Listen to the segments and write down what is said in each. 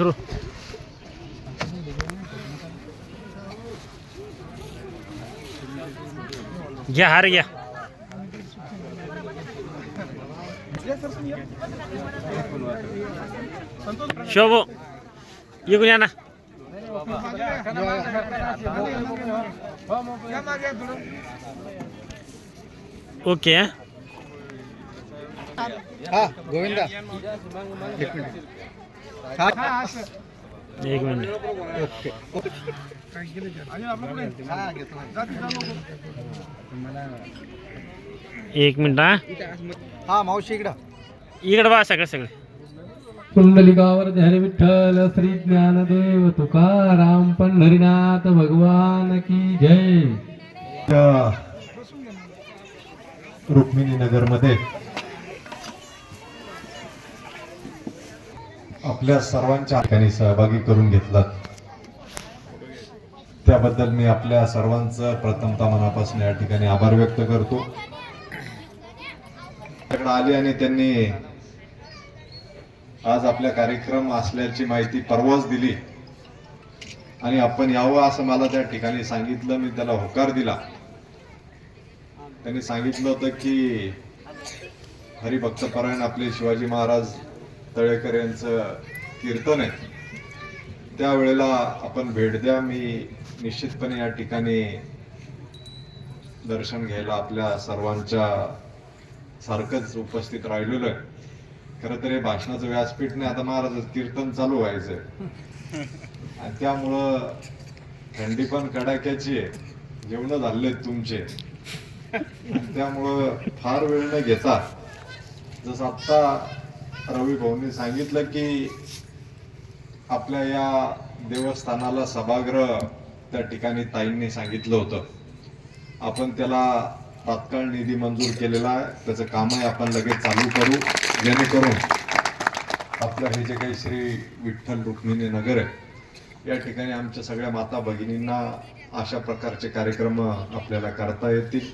सुरू घ्या हार घ्या शोभो इकडून या ना ओके हा? हा गोविंदा एक मिनिट हा एक मिनिट. हा एक मिनिट हा? हा मावशी इकडं. इकडे बा सगळं सगळं. कुंडलिकावर हरी विठ्ठल श्री ज्ञानदेव तुकाराम पंढरीनाथ भगवान की जय. रुक्मिणी नगरमध्ये आपल्या सर्वांच्या ठिकाणी सहभागी करून घेतला त्याबद्दल मी आपल्या सर्वांचं प्रथमता मनापासून या ठिकाणी आभार व्यक्त करतो. आले आणि त्यांनी आज आपल्या कार्यक्रम असल्याची माहिती परवाच दिली. आणि आपण यावं असं मला त्या ठिकाणी सांगितलं मी त्याला होकार दिला. त्यांनी सांगितलं होतं की हरिभक्तपरायण आपले शिवाजी महाराज तळेकर यांचं कीर्तन आहे. त्यावेळेला आपण भेट द्या. मी निश्चितपणे या ठिकाणी दर्शन घ्यायला आपल्या सर्वांच्या सारखंच उपस्थित राहिलेलो आहे. खरं तर हे भाषणाचं व्यासपीठ नाही. आता महाराज कीर्तन चालू व्हायचं आणि त्यामुळं थंडी पण कडाक्याची आहे. जेवण झाले तुमचे. त्यामुळं फार वेळ न घेता जसं आत्ता रवी भाऊंनी सांगितलं की आपल्या या देवस्थानाला सभागृह त्या ठिकाणी ताईंनी सांगितलं होतं. आपण त्याला तात्काळ निधी मंजूर केलेला आहे. त्याचं कामही आपण लगेच चालू करू जेणेकरून आपलं हे जे काही श्री विठ्ठल रुक्मिणी नगर आहे या ठिकाणी आमच्या सगळ्या माता भगिनींना अशा प्रकारचे कार्यक्रम आपल्याला करता येतील.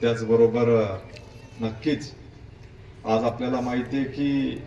त्याचबरोबर नक्कीच आज आपल्याला माहिती आहे की